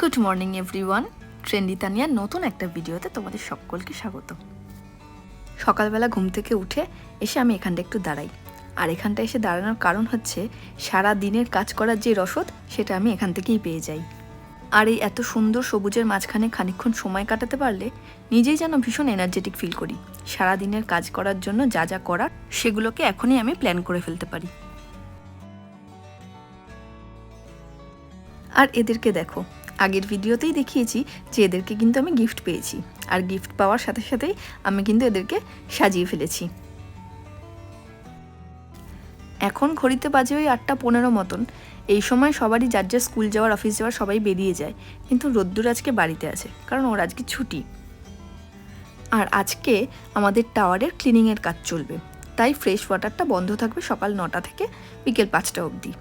Good morning everyone trendy তানিয়ার নতুন একটা ভিডিওতে তোমাদের সকলকে স্বাগত। সকালবেলা ঘুম থেকে উঠে এসে আমি এখানটা একটু দাঁড়াই। আর এখানটা এসে দাঁড়ানোর কারণ হচ্ছে, সারা দিনের কাজ করার যে রসদ, সেটা আমি এখান থেকেই পেয়ে যাই। আর এই এত সুন্দর সবুজের মাঝখানে খানিকক্ষণ সময় কাটাতে পারলে, নিজেই যেন ভীষণ এনার্জেটিক ফিল করি। সারা দিনের কাজ করার জন্য যা যা করার, সেগুলোকে এখনই আমি প্ল্যান করে ফেলতে পারি। আর এদেরকে দেখো আগের ভিডিওতেই দেখিয়েছি যে এদেরকে কিন্তু আমি গিফট পেয়েছি। আর গিফট পাওয়ার সাথে সাথেই আমি কিন্তু এদেরকে সাজিয়ে ফেলেছি। এখন ঘড়িতে বাজে ওই আটটা পনেরো মতন। এই সময় সবারই যার যার স্কুল যাওয়ার অফিস যাওয়ার সবাই বেরিয়ে যায়। কিন্তু রোদ্দুর আজকে বাড়িতে আছে, কারণ ওর আজকে ছুটি। আর আজকে আমাদের টাওয়ারের ক্লিনিংয়ের কাজ চলবে। তাই ফ্রেশ ওয়াটারটা বন্ধ থাকবে সকাল নটা থেকে বিকেল পাঁচটা অবধি।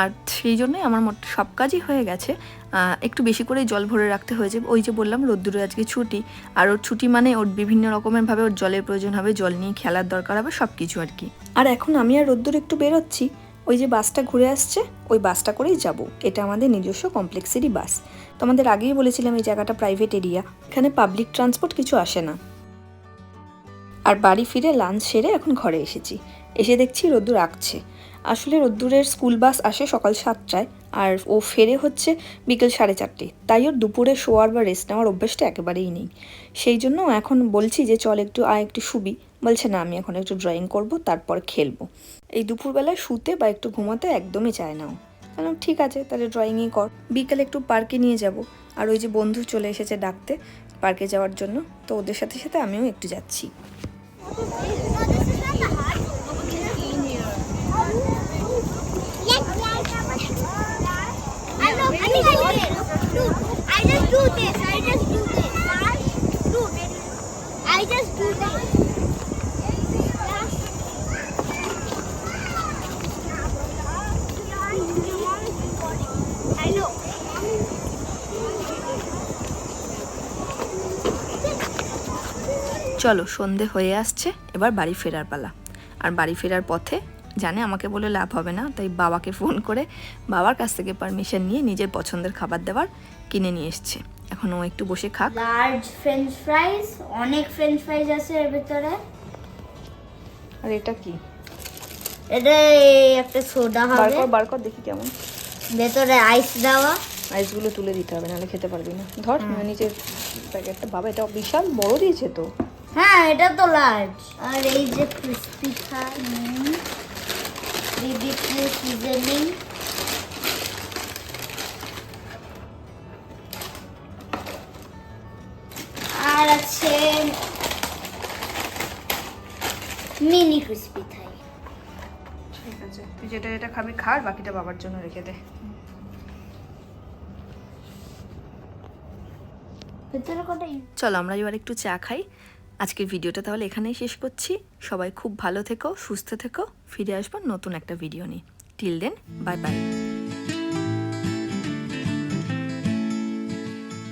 আর সেই জন্যই আমার মোট সব কাজই হয়ে গেছে। একটু বেশি করে জল ভরে রাখতে হয়েছে। ওই যে বললাম, রোদ্দুরে আজকে ছুটি। আর ওর ছুটি মানে ওর বিভিন্ন রকমেরভাবে ওর জলের প্রয়োজন হবে, জল নিয়ে খেলার দরকার হবে সব কিছু আর কি। আর এখন আমি আর রোদ্দুর একটু বেরোচ্ছি। ওই যে বাসটা ঘুরে আসছে, ওই বাসটা করেই যাব। এটা আমাদের নিজস্ব কমপ্লেক্সেরই বাস। তো আমাদের আগেই বলেছিলাম এই জায়গাটা প্রাইভেট এরিয়া এখানে পাবলিক ট্রান্সপোর্ট কিছু আসে না। আর বাড়ি ফিরে লাঞ্চ সেরে এখন ঘরে এসেছি। এসে দেখছি রোদ্দুর আঁকছে। আসলে রোদ্দুরের স্কুল বাস আসে সকাল সাতটায় আর ও ফেরে হচ্ছে বিকেল সাড়ে চারটে। তাই ওর দুপুরে শোয়ার বা রেস্ট নেওয়ার অভ্যেসটা একেবারেই নেই। সেই জন্য এখন বলছি যে, চল একটু আয় একটু শুবি। বলছে, না, আমি এখন একটু ড্রয়িং করব, তারপর খেলব। এই দুপুরবেলায় শুতে বা একটু ঘুমাতে একদমই চায় না ও। ঠিক আছে, তাহলে ড্রয়িংই কর। বিকেলে একটু পার্কে নিয়ে যাব। আর ওই যে বন্ধু চলে এসেছে ডাকতে পার্কে যাওয়ার জন্য। তো ওদের সাথে সাথে আমিও একটু যাচ্ছি I know, I think I. Dude, I just do this. I just do this. Dude, I just do this. I know. চলো সন্ধে হয়ে আসছে এবার বাড়ি ফেরার পালা আর বাড়ি ফেরার পথে জানে আমাকে বলে লাভ হবে না তাই বাবাকে ফোন করে বাবার কাছ থেকে পারমিশন নিয়ে নিজের পছন্দের খাবার দাবার কিনে নিয়ে এসছে। এখন ও একটু বসে খাক। লার্জ ফ্রেঞ্চ ফ্রাইজ অনেক ফ্রেঞ্চ ফ্রাইজ আছে এর ভিতরে। আর এটা কি? এটা একটা সোডা বার হবে কর বার কর দেখি কেমন। ভেতরে আইস দেওয়া। আইসগুলো তুলে দিতে হবে নাহলে খেতে পারবি না। ধর নিজের প্যাকেটটা বাবা এটা বিশাল বড় দিয়েছে তো। হ্যাঁ এটা তো লার্জ আর এই যে ক্রিস্পি খাই বিবিকিউ সিজনিং আর আছে মিনি ক্রিস্পি থাই ঠিক আছে তুই যেটা যেটা খাবি খা আর বাকিটা বাবার জন্য রেখে দে। চলো আমরা এবার একটু চা খাই। আজকের ভিডিওটা তাহলে এখানেই শেষ করছি। সবাই খুব ভালো থেকো সুস্থ থেকো। ফিরে আসব নতুন একটা ভিডিও নিয়ে। Till then bye bye